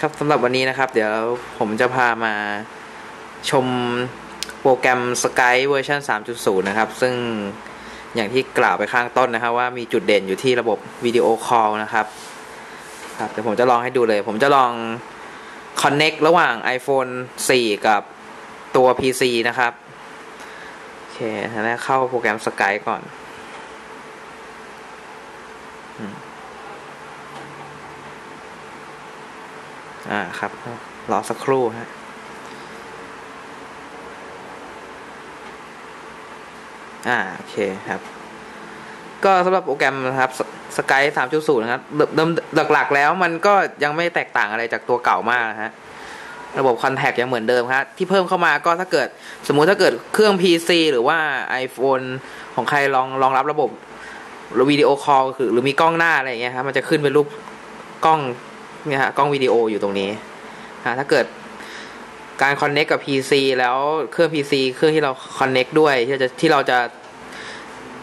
ครับสำหรับวันนี้นะครับ เดี๋ยวผมจะพามาชมโปรแกรม Skype เวอร์ชัน3.0 นะครับ ซึ่งอย่างที่กล่าวไปข้างต้นนะครับ ว่ามีจุดเด่นอยู่ที่ระบบวิดีโอคอลนะครับ ครับเดี๋ยวผมจะลองให้ดูเลย ผมจะลอง Connect ระหว่าง iPhone 4 กับตัว PC นะครับ โอเคทีแรกเข้าโปรแกรม Skype ก่อน อืม อ่าครับ รอสักครู่ฮะอ่าโอเคครับ ก็สำหรับโปรแกรมนะครับสกายสามจุดศูนย์นะครับเดิมหลักๆแล้วมันก็ยังไม่แตกต่างอะไรจากตัวเก่ามากนะฮะระบบคอนแทคยังเหมือนเดิมครับที่เพิ่มเข้ามาก็ถ้าเกิดสมมุติถ้าเกิดเครื่อง PC หรือว่า iPhone ของใครลองรองรับระบบวิดีโอคอลคือหรือมีกล้องหน้าอะไรอย่างเงี้ยครับมันจะขึ้นเป็นรูปกล้อง เนี่ยฮะกล้องวิดีโออยู่ตรงนี้ถ้าเกิดการคอนเน็กกับ PC แล้วเครื่อง PC เครื่องที่เราคอนเน็กด้วยที่เราจะที่เราจะ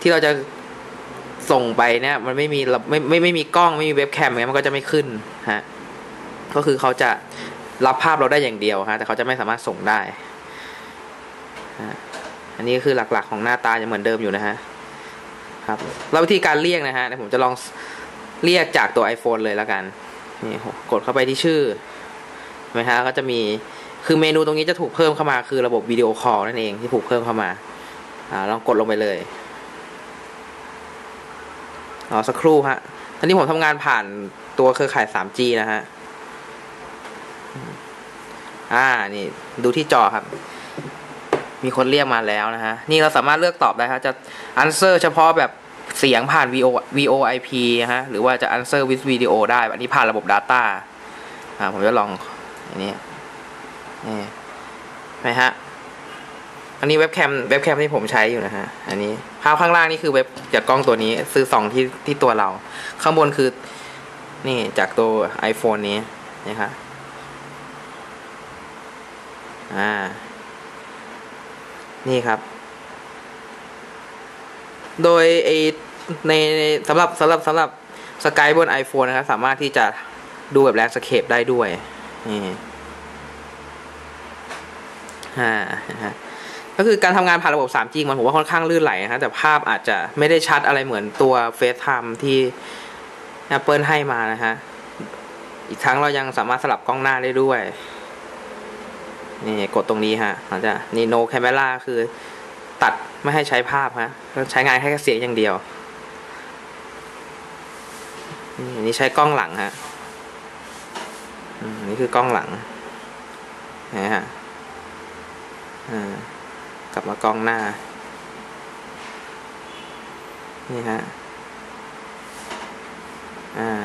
ที่เราจะส่งไปเนี่ยมันไม่มีไม่ไม่ไม่มีกล้องไม่มีเว็บแคมเงี้ยมันก็จะไม่ขึ้นฮะก็คือเขาจะรับภาพเราได้อย่างเดียวฮะแต่เขาจะไม่สามารถส่งได้อันนี้คือหลักๆของหน้าตายังเหมือนเดิมอยู่นะฮะครับแล้ววิธีการเรียกนะฮะเดี๋ยวผมจะลองเรียกจากตัว iPhone เลยแล้วกัน นี่กดเข้าไปที่ชื่อไหมฮะก็จะมีคือเมนูตรงนี้จะถูกเพิ่มเข้ามาคือระบบวิดีโอคอลนั่นเองที่ถูกเพิ่มเข้ามาอ่าลองกดลงไปเลยรอสักครู่ฮะตอนนี้ผมทำงานผ่านตัวเครือข่าย 3G นะฮะอ่านี่ดูที่จอครับ มีคนเรียกมาแล้วนะฮะ นี่เราสามารถเลือกตอบได้ครับจะ answer เฉพาะแบบ เสียงผ่าน VO VoIP ฮะ หรือว่าจะ answer with video ได้ อันนี้ผ่านระบบ data อ่าผมจะลองอันนี้นี่ไหมฮะ อันนี้เว็บแคมเว็บแคมที่ผมใช้อยู่นะฮะ อันนี้ภาพข้างล่างนี่คือเว็บจากกล้องตัวนี้ ซื้อสองที่ที่ตัวเรา ข้างบนคือ นี่จากตัว iPhone นี้นี่ครับอ่า นี่ครับ โดยไอ ในสำหรับสำหรับสำหรับสกายบน iPhone นะครับ สามารถที่จะดูแบบแลนสเคปได้ด้วยนี่ฮ่าฮะก็คือการทำงานผ่านระบบ 3G มันผมว่าค่อนข้างลื่นไหลนะฮะแต่ภาพอาจจะไม่ได้ชัดอะไรเหมือนตัว FaceTime ที่ Apple ให้มานะฮะ อีกทั้งเรายังสามารถสลับกล้องหน้าได้ด้วย นี่กดตรงนี้ฮะอาจจะนี่ no camera คือตัดไม่ให้ใช้ภาพฮะ ใช้งานแค่เสียงอย่างเดียว นี่นี่ใช้กล้องหลังฮะนี่คือกล้องหลังนะฮะกลับมากล้องหน้า นี่ฮะอ่า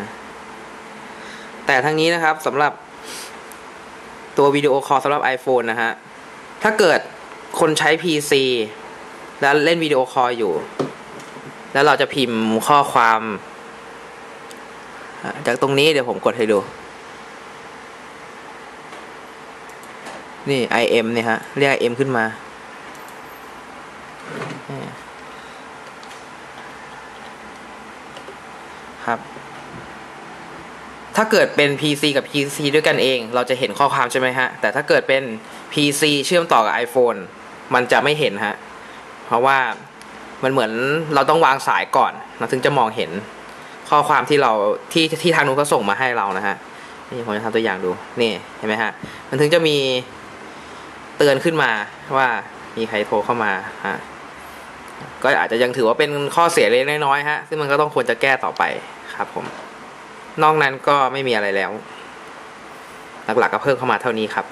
แต่ทั้งนี้นะครับสำหรับตัววิดีโอคอลสำหรับ iPhone นะฮะ ถ้าเกิดคนใช้ PC แล้วเล่นวิดีโอคอลอยู่ แล้วเราจะพิมพ์ข้อความ จากตรงนี้เดี๋ยวผมกดให้ดู นี่ im เนี่ยฮะ เรียก im ขึ้นมา ครับ ถ้าเกิดเป็น PC กับ PC ด้วยกันเอง เราจะเห็นข้อความใช่ไหมฮะ แต่ถ้าเกิดเป็น PC เชื่อมต่อกับ iPhone มันจะไม่เห็นฮะ เพราะว่ามันเหมือนเราต้องวางสายก่อน เราถึงจะมองเห็น ข้อความที่เราที่ที่ทางนู้นเขาส่งมาให้เรานะฮะนี่ผมจะทำตัวอย่างดูนี่เห็นไหมฮะมันถึงจะมีเตือนขึ้นมาว่ามีใครโทรเข้ามาฮะก็อาจจะยังถือว่าเป็นข้อเสียเล็กน้อยฮะซึ่งมันก็ต้องควรจะแก้ต่อไปครับผม นอกนั้นก็ไม่มีอะไรแล้ว หลักๆก็เพิ่มเข้ามาเท่านี้ครับ